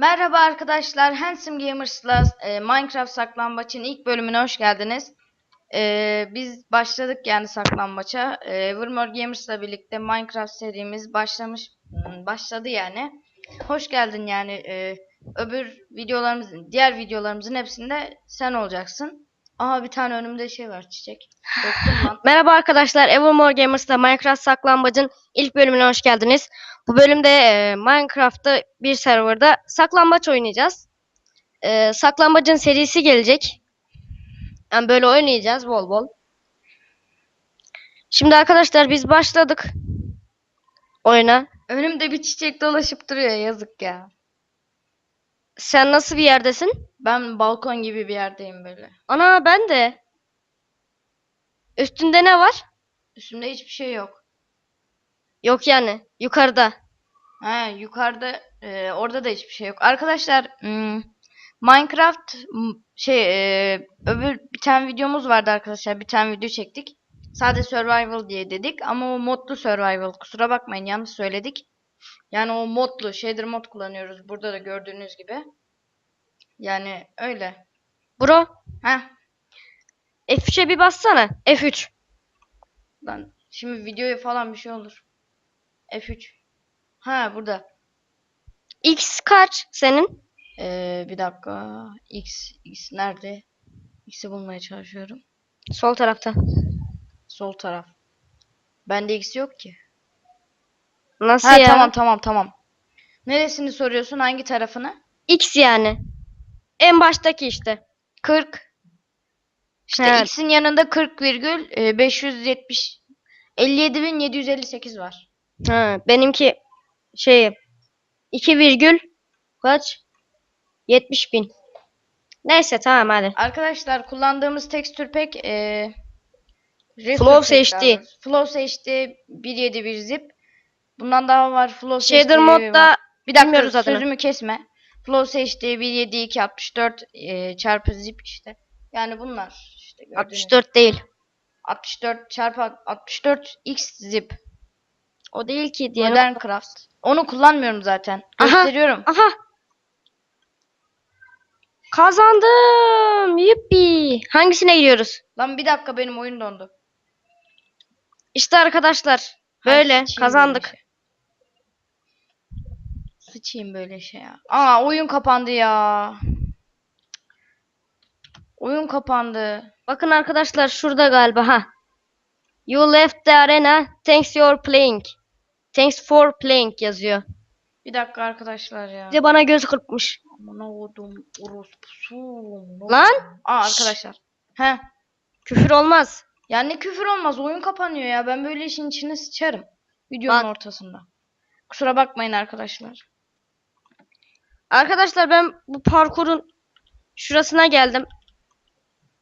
Merhaba arkadaşlar, Handsome Gamers'la e, Minecraft saklambaçın ilk bölümüne hoş geldiniz. E, biz başladık yani saklambaça. E, Evermore Gamers'la birlikte Minecraft serimiz başlamış, hmm, başladı yani. Hoş geldin yani. E, öbür videolarımızın, diğer videolarımızın hepsinde sen olacaksın. Aha bir tane önümde şey var çiçek. Merhaba arkadaşlar, Evermore Gamers'ta Minecraft Saklambacın ilk bölümüne hoş geldiniz. Bu bölümde e, Minecraft'ta bir serverda saklambaç oynayacağız. E, saklambacın serisi gelecek. Yani böyle oynayacağız bol bol. Şimdi arkadaşlar biz başladık oyuna. Önümde bir çiçek dolaşıp duruyor yazık ya. Sen nasıl bir yerdesin? Ben balkon gibi bir yerdeyim böyle. Ana ben de. Üstünde ne var? Üstümde hiçbir şey yok. Yok yani yukarıda. Ha, yukarıda e, orada da hiçbir şey yok. Arkadaşlar hmm, Minecraft m, şey e, öbür bir tane videomuz vardı arkadaşlar. Bir tane video çektik. Sadece survival diye dedik ama o modlu survival. Kusura bakmayın yanlış söyledik. Yani o modlu shader mod kullanıyoruz. Burada da gördüğünüz gibi. Yani öyle. Bro Heh. F3'e bir bassana. F3. Lan şimdi videoya falan bir şey olur. F3. Ha burada. X kaç senin? Ee, bir dakika. X, X nerede? X'i bulmaya çalışıyorum. Sol tarafta. Sol taraf. Bende X yok ki. Nasıl Ha ya? tamam tamam tamam. Neresini soruyorsun? Hangi tarafını? X yani. En baştaki işte. 40. İşte Evet. X'in yanında 40 virgül e, 570 57758 var. Ha, benimki şey 2 virgül kaç? 70 bin. Neyse tamam hadi. Arkadaşlar kullandığımız tekstür pek e, Flows Resource HD. daha doğrusu. Flows HD 1.7 zip. Bundan daha var Flows Shader modda. Bir dakika adını. sözümü kesme. Flows HD 1.7.2.64 e, çarpı zip işte. Yani bunlar işte gördüğünüz. 64 değil. 64 çarpı 64 x zip. O değil ki diye. Modern Craft. Onu kullanmıyorum zaten. Aha. Gösteriyorum. Aha. Kazandım. Yuppi. Hangisine gidiyoruz? Lan bir dakika benim oyun dondu. İşte arkadaşlar. Böyle sıçayım kazandık. şey. Sıçayım böyle şey ya. Aa oyun kapandı ya. Oyun kapandı. Bakın arkadaşlar şurada galiba ha. You left the arena. Thanks your playing. Thanks for playing yazıyor. Bir dakika arkadaşlar ya. Bir de bana göz kırpmış. Amına kodum orospusu. Lan Aa arkadaşlar. He. küfür olmaz. Ya ne küfür olmaz oyun kapanıyor ya. Ben böyle işin içine sıçarım. Videonun Bak. ortasında. Kusura bakmayın arkadaşlar. Arkadaşlar ben bu parkurun şurasına geldim.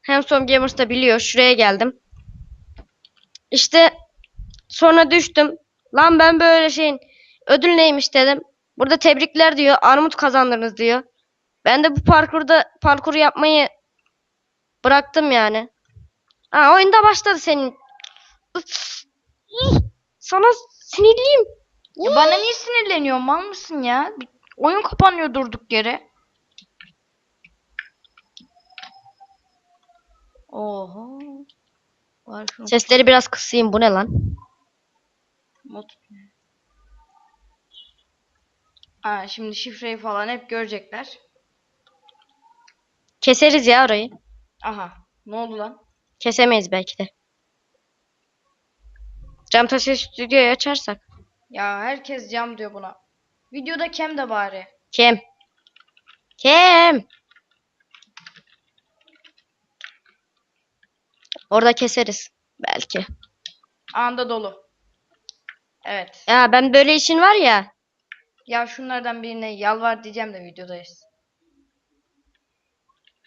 Handsome Gamers da biliyor. Şuraya geldim. İşte sonra düştüm. Lan ben böyle şeyin ödül neymiş dedim. Burada tebrikler diyor. Armut kazandınız diyor. Ben de bu parkurda parkuru yapmayı bıraktım yani. Ha oyunda başladı senin. Sana sinirliyim. Ya bana niye sinirleniyor? Mal mısın ya? Oyun kapanıyor durduk yere. Oho. Var şu Sesleri biraz kısayım. Bu ne lan? mod. Ha şimdi şifreyi falan hep görecekler. Keseriz ya orayı. Aha. Ne oldu lan? Kesemeyiz belki de. Camtaşı stüdyoyu açarsak. Ya herkes cam diyor buna. Videoda kem de bari. Kim? Kim? Orada keseriz. Belki. Anda dolu. Evet. Ya ben böyle işin var ya. Ya şunlardan birine yalvar diyeceğim de videodayız.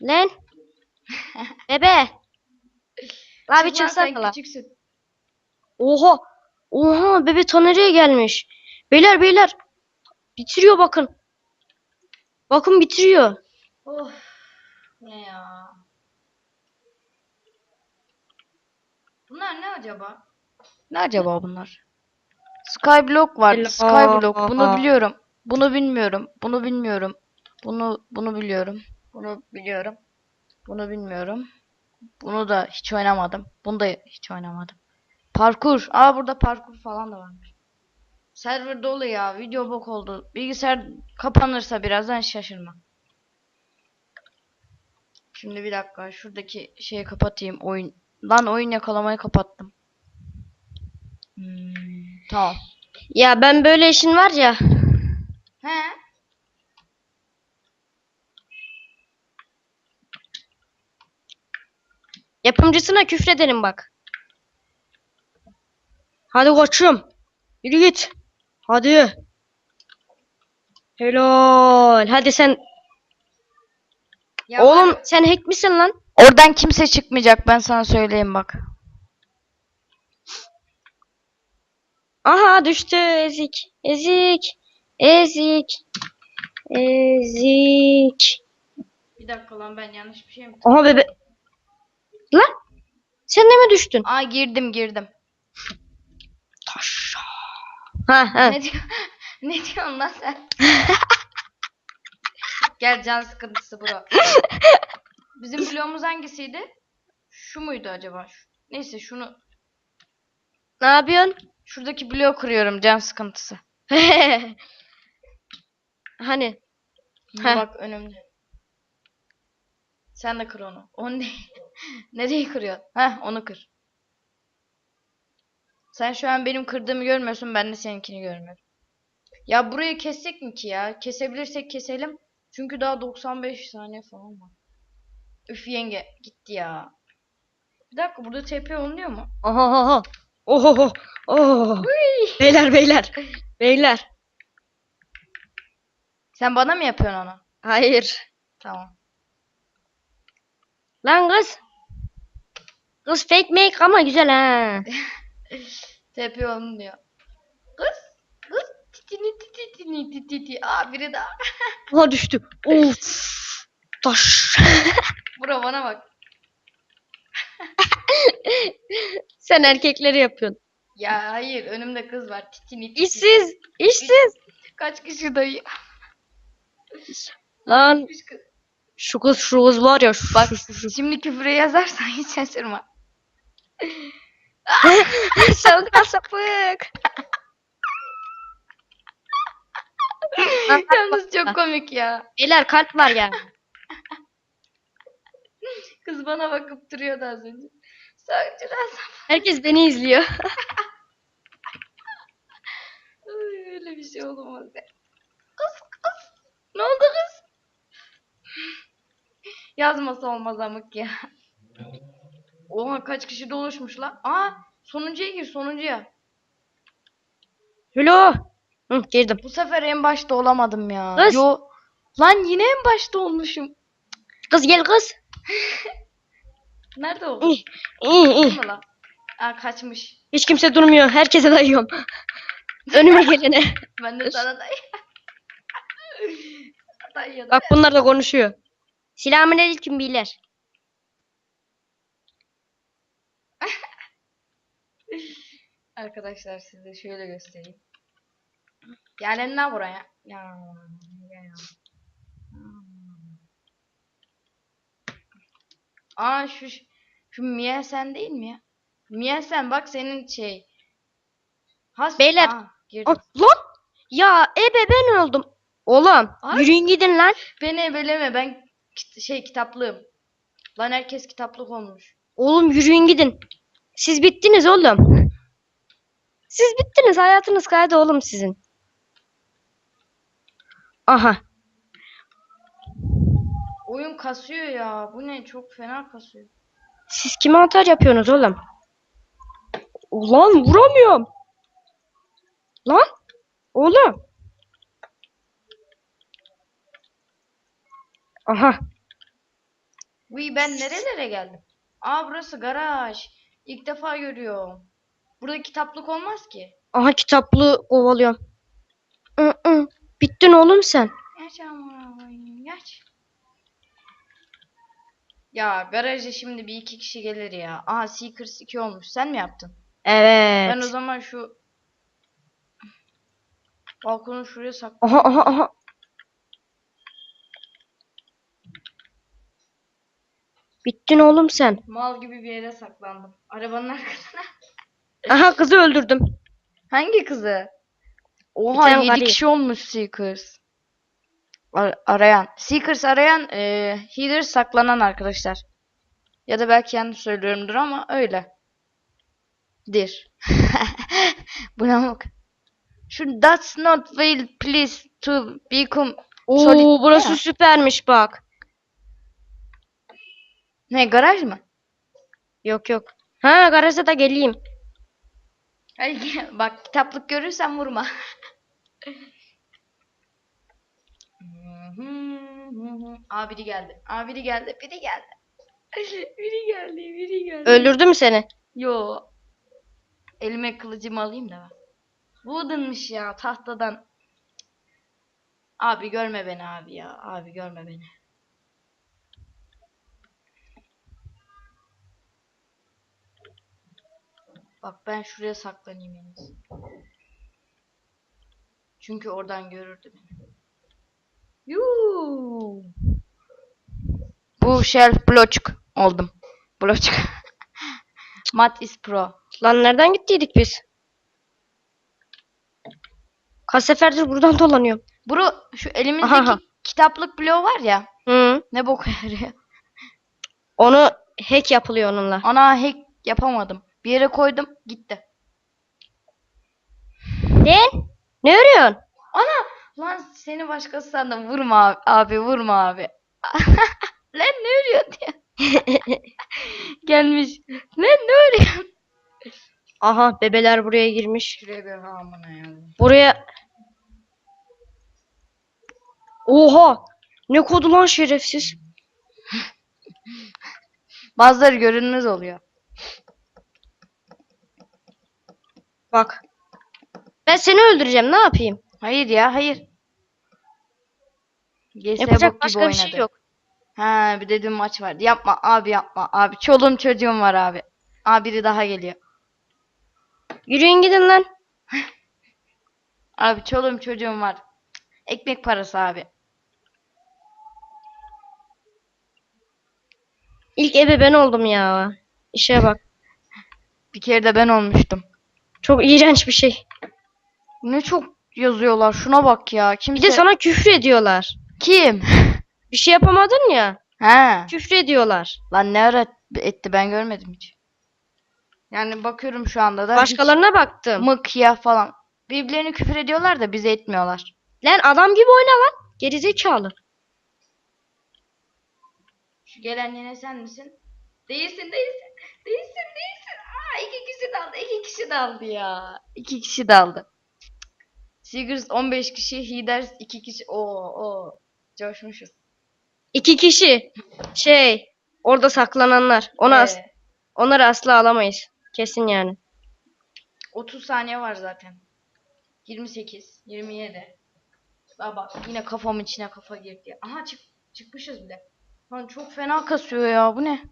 Lan. Bebe. La bir çıksana la. küçüksün. Oha. Oha bebe ta nereye gelmiş? Beyler beyler. Bitiriyor bakın. Bakın bitiriyor. Of. Ne ya? Bunlar ne acaba? Ne acaba bunlar? Skyblock var. Hello. Skyblock. Bunu biliyorum. Bunu bilmiyorum. Bunu bilmiyorum. Bunu bunu biliyorum. Bunu biliyorum. Bunu bilmiyorum. Bunu da hiç oynamadım. Bunu da hiç oynamadım. Parkur. Aa burada parkur falan da varmış. Server dolu ya. Video bok oldu. Bilgisayar kapanırsa birazdan şaşırma. Şimdi bir dakika şuradaki şeyi kapatayım. Oyun. Lan oyun yakalamayı kapattım. Hmm, tamam. Ya ben böyle işin var ya. He? Yapımcısına küfredelim bak. Hadi koçum. Yürü git. Hadi. Helal. Hadi sen. Ya Oğlum sen hack misin lan? Oradan kimse çıkmayacak ben sana söyleyeyim bak. Aha düştü ezik. Ezik. Ezik. Ezik. Bir dakika lan ben yanlış bir şey mi? Aha bebe. Lan. Sen de mi düştün? Aa girdim girdim. Taş. Ha ha. Ne diyor? ne diyorsun lan sen? Gel can sıkıntısı bro. Bizim bloğumuz hangisiydi? Şu muydu acaba? Neyse şunu Ne yapıyorsun? şuradaki bloğu kuruyorum can sıkıntısı. hani? Heh. Bak önümde. Sen de kır onu. Onu değil. Nereyi kırıyorsun? Heh onu kır. Sen şu an benim kırdığımı görmüyorsun. Ben de seninkini görmüyorum. Ya burayı kessek mi ki ya? Kesebilirsek keselim. Çünkü daha 95 saniye falan var. Üf yenge gitti ya. Bir dakika burada TP oluyor mu? Aha aha. Oho oho. Beyler beyler. Beyler. Sen bana mı yapıyorsun onu? Hayır. Tamam. Lan kız. Kız fake make ama güzel ha. Olun diyor. Kız. Kız. Titini titini titini. Aa biri daha. Aha düştü. Of. Taş. Bro bana bak. Sen erkekleri yapıyorsun. Ya hayır önümde kız var. Titini titini. İşsiz. işsiz. Kaç kişi dayı? Lan şu kız şu kız var ya. Şu, Bak şu, şu, şimdi küfre yazarsan hiç şaşırma. Savunma sapık. Yalnız çok komik ya. Beyler kalp var yani. Kız bana bakıp duruyordu az önce. Savcılar Herkes beni izliyor. Ay, öyle bir şey olamaz ya. Kız kız. Ne oldu kız? Yazması olmaz amık ya. Oha kaç kişi doluşmuş lan. Aa sonuncuya gir sonuncuya. Hülo. Hı, girdim. Bu sefer en başta olamadım ya. Kız. Yo. Lan yine en başta olmuşum. Kız gel kız. Nerede oldu? İyi iyi? Aa kaçmış. Hiç kimse durmuyor. Herkese dayıyorum. Önüme gelene. Ben de sana day. Dayıyor da. Bak bunlar da konuşuyor. Selamünaleyküm beyler. Arkadaşlar size şöyle göstereyim. Gelin lan buraya. Ya, ya. Aa şu şu Mia sen değil mi ya? Mia sen bak senin şey. Has Beyler. Aa, girdim. Aa, lan. Ya ebe ben öldüm. Oğlum Ay. yürüyün gidin lan. Beni ebeleme ben kit- şey kitaplığım. Lan herkes kitaplık olmuş. Oğlum yürüyün gidin. Siz bittiniz oğlum. Siz bittiniz. Hayatınız kaydı oğlum sizin. Aha. Oyun kasıyor ya. Bu ne? Çok fena kasıyor. Siz kime atar yapıyorsunuz oğlum? Ulan vuramıyorum. Lan. Oğlum. Aha. Uy ben nerelere geldim? Aa burası garaj. İlk defa görüyorum. Burada kitaplık olmaz ki. Aha kitaplığı kovalıyorum. Hı hı. Bittin oğlum sen. Geç ama geç. Ya garaja şimdi bir iki kişi gelir ya. Aha Seekers 2 olmuş. Sen mi yaptın? Evet. Ben o zaman şu balkonu şuraya sak. Aha aha aha. Bittin oğlum sen. Mal gibi bir yere saklandım. Arabanın arkasına. Aha kızı öldürdüm. Hangi kızı? Bir Oha tane 7 garip. kişi olmuş Seekers. Ar- arayan. Seekers arayan e, healer saklanan arkadaşlar. Ya da belki yanlış söylüyorumdur ama öyle. Dir. Buna bak. Şu that's not will please to become Oo Solid- burası Ya. süpermiş bak. Ne garaj mı? Yok yok. Ha garaja da geleyim. Ay, bak kitaplık görürsen vurma. Aa biri geldi. Aa biri geldi. Biri geldi. biri geldi. Biri geldi. Öldürdü mü seni? Yo. Elime kılıcımı alayım da ben. Wooden'mış ya tahtadan. Abi görme beni abi ya. Abi görme beni. Bak ben şuraya saklanayım en. Çünkü oradan görürdü beni. Yuu. Bu shelf bloçk oldum. Bloçk. Mat is pro. Lan nereden gittiydik biz? Kaç seferdir buradan dolanıyorum. Bro şu elimizdeki Aha. kitaplık bloğu var ya. Hı. Ne boku yarıyor. Onu hack yapılıyor onunla. Ana hack yapamadım. Bir yere koydum gitti. Ne? Ne örüyorsun? Ana lan seni başkası sandım. Vurma abi, abi vurma abi. lan ne örüyorsun diye. Gelmiş. Lan ne örüyorsun? Aha bebeler buraya girmiş. Şuraya bir hamına ya. Buraya... Oha! Ne kodu lan şerefsiz. Bazıları görünmez oluyor. Bak. Ben seni öldüreceğim ne yapayım? Hayır ya hayır. GS Yapacak başka bir şey yok. Ha bir de dün maç vardı. Yapma abi yapma abi. Çoluğum çocuğum var abi. Abi biri daha geliyor. Yürüyün gidin lan. Abi çoluğum çocuğum var. Ekmek parası abi. İlk ebe ben oldum ya. İşe bak. Bir kere de ben olmuştum. Çok iğrenç bir şey. Ne çok yazıyorlar. Şuna bak ya. Bir Kimse... de sana küfür ediyorlar. Kim? Bir şey yapamadın ya. Ha. Küfür ediyorlar. Lan ne öğret etti ben görmedim hiç. Yani bakıyorum şu anda da hiç Başkalarına baktım. mık ya falan. Birbirlerini küfür ediyorlar da bize etmiyorlar. Lan adam gibi oyna lan. Gerizekalı. Şu gelen yine sen misin? Değilsin değilsin. Değilsin değilsin. İki kişi daldı. iki kişi daldı ya. İki kişi daldı. Seegers 15 kişi. Headers 2 kişi. Oo oo. Coşmuşuz. İki kişi. Şey. Orada saklananlar. Onu as- Ee, onları asla alamayız. Kesin yani. 30 saniye var zaten. 28, 27. Aa bak yine kafamın içine kafa girdi. Aha çık çıkmışız bile. Lan çok fena kasıyor ya bu ne?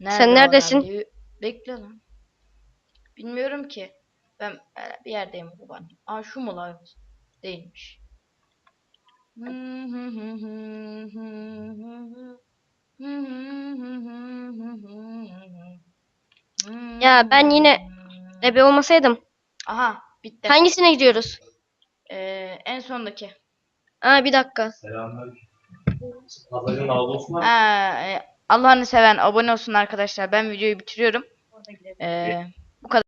O neredesin? abi? Bekle lan. Bilmiyorum ki. Ben bir yerdeyim baban. Aa şu mu lan? Değilmiş. Ya ben yine Ebe olmasaydım. Aha bitti. Hangisine gidiyoruz? Ee, en sondaki. Aa bir dakika. Selamünaleyküm. Pazarın ağlı olsun abi. Ha, e, Allah'ını seven abone olsun arkadaşlar. Ben videoyu bitiriyorum. Ee, bu kadar.